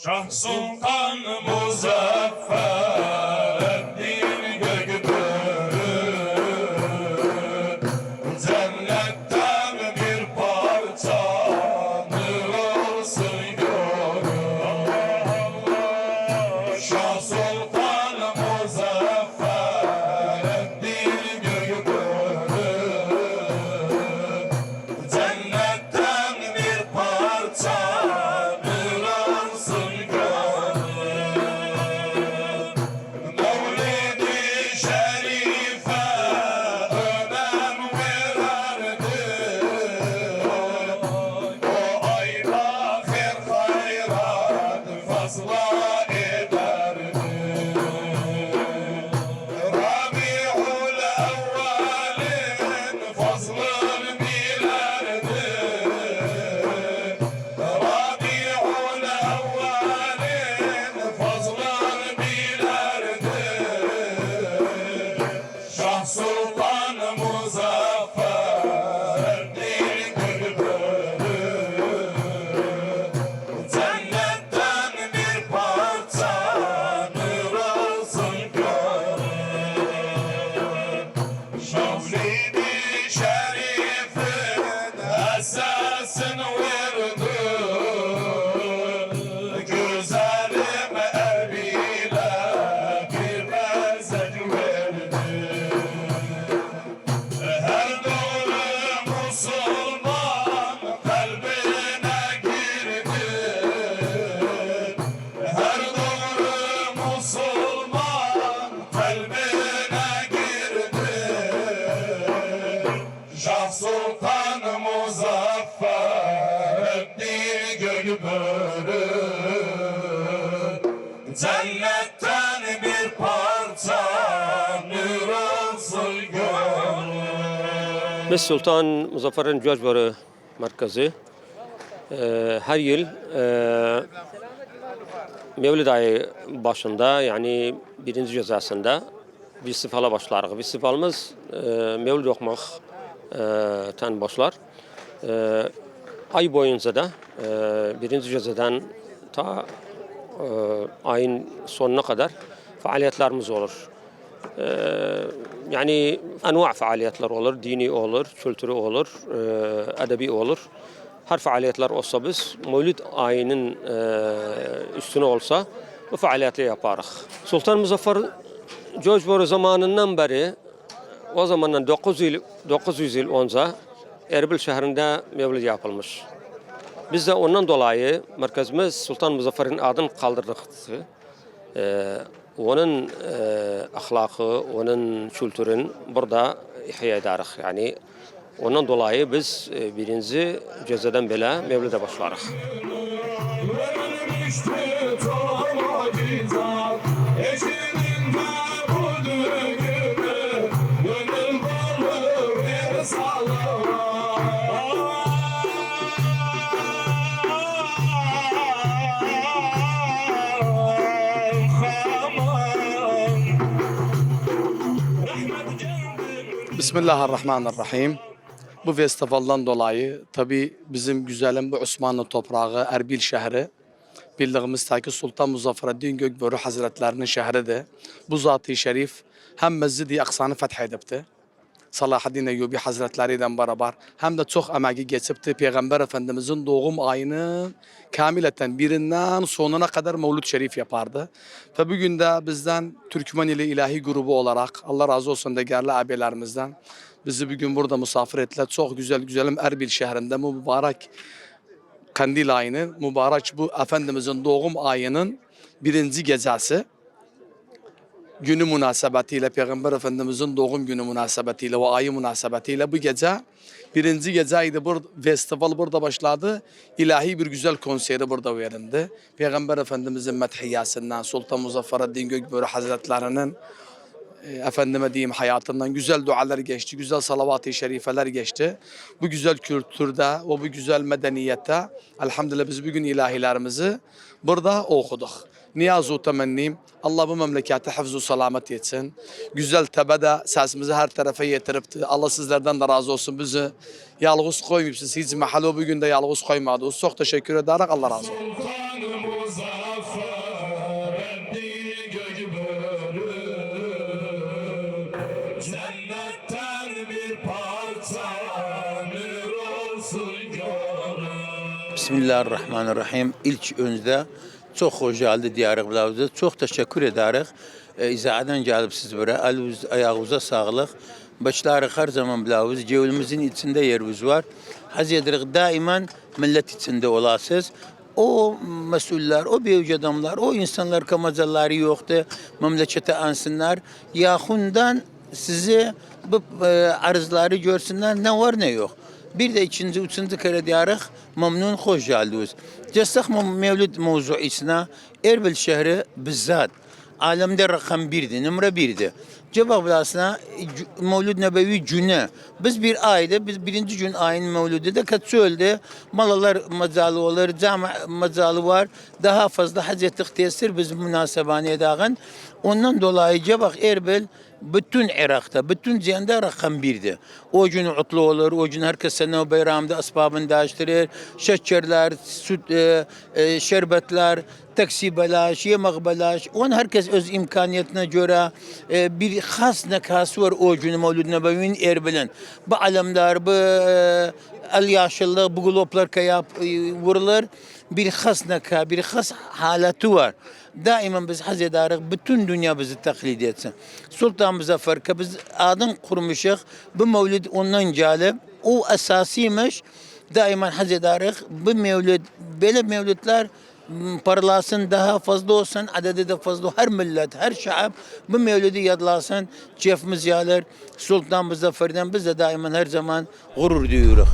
Şah Sultan Muzaffer bir gökbörü Cennetten bir parça olsun gökbörü Cennetten bir parça nur olsun gönlüm Biz Sultan Muzaffer'in Cöcbörü merkezi e, her yıl e, Mevlid ayı başında yani birinci cezasında bir sifala başlarıq. Bir sifalımız e, Mevlid okumaq e, tan başlar. E, ay boyunca da e, birinci cezadan ta e, ayın sonuna kadar faaliyetlerimiz olur. Ee, yani enva faaliyetler olur, dini olur, kültürü olur, e, edebi olur. Her faaliyetler olsa biz Mevlid ayının e, üstüne olsa bu faaliyeti yaparız. Sultan Muzaffer Cöcbörü zamanından beri o zamandan 900 yıl, 900 yıl önce Erbil şehrinde Mevlid yapılmış. Biz de ondan dolayı merkezimiz Sultan Muzaffer'in adını kaldırdık. Ee, onun e, ahlakı, onun kültürün burada ihya ederiz. Yani ondan dolayı biz e, birinci cezeden bile Mevlid'e başlarız. Bismillahirrahmanirrahim. Bu festivaldan dolayı tabi bizim güzelim bu Osmanlı toprağı Erbil şehri bildiğimiz ta ki Sultan Muzaffereddin Gökbörü Hazretlerinin şehridir. Bu zatı şerif hem Mescid-i Aksa'nı fethedipti. Salahaddin Eyyubi Hazretleriyle beraber hem de çok emeği geçipti. Peygamber Efendimizin doğum ayının kamileten birinden sonuna kadar Mevlüt Şerif yapardı. Ve bugün de bizden Türkmen ile ilahi grubu olarak Allah razı olsun değerli abilerimizden bizi bugün burada misafir ettiler. Çok güzel güzelim Erbil şehrinde mübarek Kandil ayının mübarek bu Efendimizin doğum ayının birinci gecesi günü münasebetiyle Peygamber Efendimizin doğum günü münasebetiyle ve ayı münasebetiyle bu gece birinci geceydi. Bur festival burada başladı. İlahi bir güzel konseri burada verildi. Peygamber Efendimizin medhiyasından Sultan Muzaffereddin Gökbörü Hazretlerinin e, efendime diyeyim hayatından güzel dualar geçti, güzel salavat-ı şerifeler geçti. Bu güzel kültürde ve bu güzel medeniyette elhamdülillah biz bugün ilahilerimizi burada okuduk. Niyazu temennim Allah bu memlekete hafzu selamet etsin. Güzel tebede sesimizi her tarafa getiripti. Allah sizlerden de razı olsun. Bizi yalnız koymayıp siz hiç mahalle bugün de yalnız koymadınız. Çok teşekkür ederek Allah razı olsun. Bismillahirrahmanirrahim. İlk önce çok hoş geldi diyarıq bilavuzda. Çok teşekkür ederiz. E, izahadan gelip siz buraya. Eliniz, ayağınıza sağlık. Başları her zaman bilavuz. Cevimizin içinde yerimiz var. Haz edirik daimen millet içinde olasınız. O mesuller, o büyük adamlar, o insanlar kamazalları yoktu. Memlekete ansınlar. Yahundan sizi bu e, arzları görsünler ne var ne yok. Bir de ikinci, üçüncü kere diyarıq memnun hoş geldiniz. Cestek mevlid mevzuisine Erbil şehri bizzat alemde rakam birdi, numara birdi. Cevap bilasına Mevlid Nebevi günü. Biz bir ayda, biz birinci gün ayın mevlidi de kaç öldü. Malalar mazalı olur, cami mazalı var. Daha fazla hacetlik tesir biz münasebane edağın. Ondan dolayı cevap Erbil bütün Irak'ta, bütün cihanda rakam birdi. O gün utlu olur, o gün herkes sene bayramda asbabını değiştirir. Şekerler, süt, e, e, şerbetler, taksi belaş, yemek belaş. On herkes öz imkaniyetine göre e, bir has nekası var o gün Mevlid Nebevi'nin Erbil'in. Bu alemler, bu e, el yaşlılık, bu globlar kayap e, vurulur. Bir has neka, bir has haleti var. Daima biz haz ederiz, bütün dünya bizi taklit etsin. Sultan Muzaffer ki biz adın kurmuşuz, bu mevlid ondan gelip, o esasiymiş. Daima haz ederiz, bu mevlid, böyle mevlidler m, parlasın daha fazla olsun, adedi de fazla her millet, her şahap bu mevlidi yadlasın, cefimiz yalir. Sultan Muzaffer'den biz de daima her zaman gurur duyuyoruz.